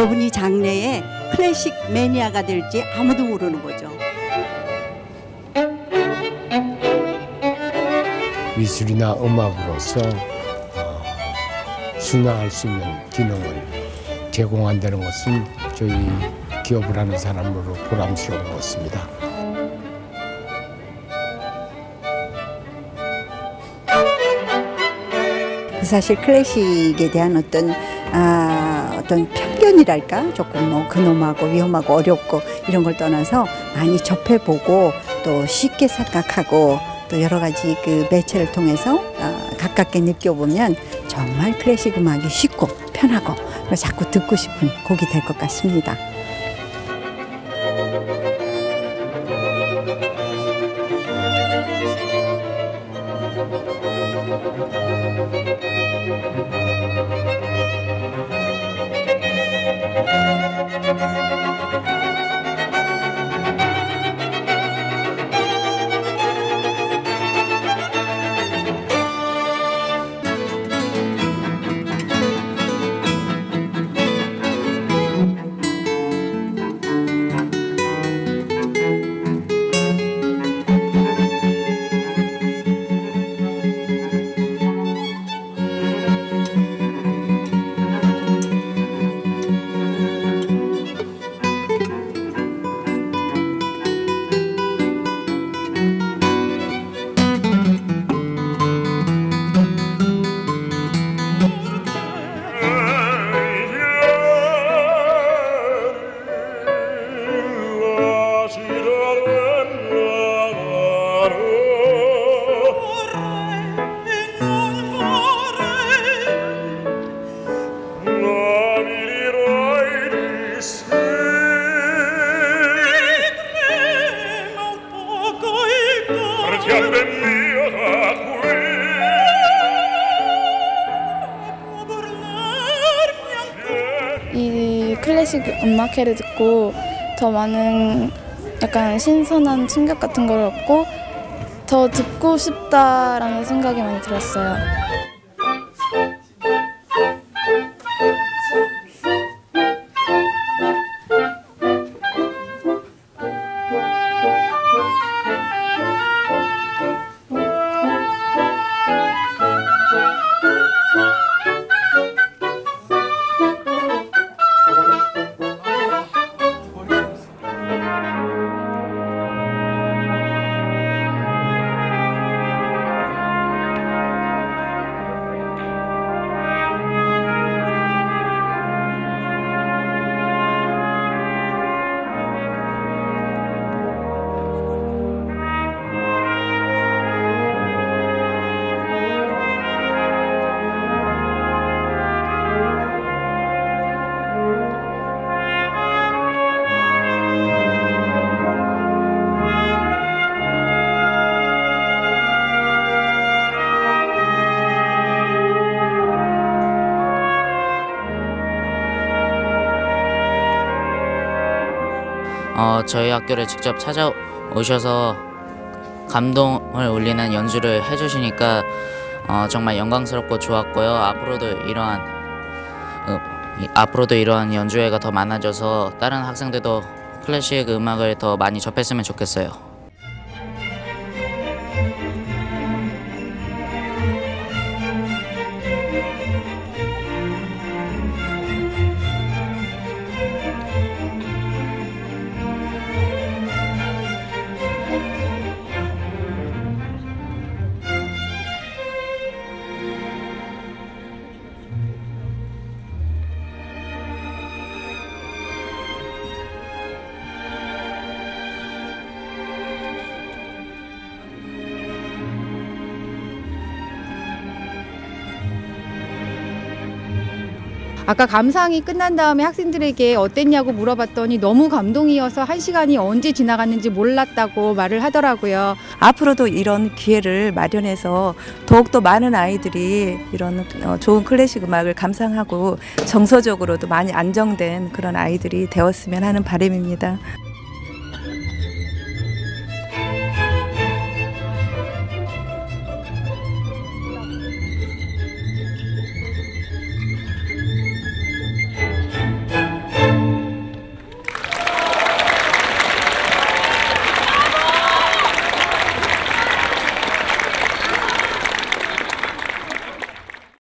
여러분이 장래에 클래식 매니아가 될지 아무도 모르는 거죠. 미술이나 음악으로서 어, 순화할 수 있는 기능을 제공한다는 것은 저희 기업을 하는 사람으로 보람스러운 것 같습니다. 사실 클래식에 대한 어떤 아, 어떤 편견이랄까 조금 뭐 근엄하고 위험하고 어렵고 이런 걸 떠나서 많이 접해보고 또 쉽게 생각하고 또 여러 가지 그 매체를 통해서 아, 가깝게 느껴보면 정말 클래식 음악이 쉽고 편하고 자꾸 듣고 싶은 곡이 될 것 같습니다. 이 클래식 음악회를 듣고 더 많은 약간 신선한 충격 같은 걸 얻고 더 듣고 싶다라는 생각이 많이 들었어요. 어, 저희 학교를 직접 찾아오셔서 감동을 울리는 연주를 해주시니까 어, 정말 영광스럽고 좋았고요. 앞으로도 이러한 음, 이- 앞으로도 이러한 연주회가 더 많아져서 다른 학생들도 클래식 음악을 더 많이 접했으면 좋겠어요. 아까 감상이 끝난 다음에 학생들에게 어땠냐고 물어봤더니 너무 감동이어서 한 시간이 언제 지나갔는지 몰랐다고 말을 하더라고요. 앞으로도 이런 기회를 마련해서 더욱더 많은 아이들이 이런 어, 좋은 클래식 음악을 감상하고 정서적으로도 많이 안정된 그런 아이들이 되었으면 하는 바람입니다.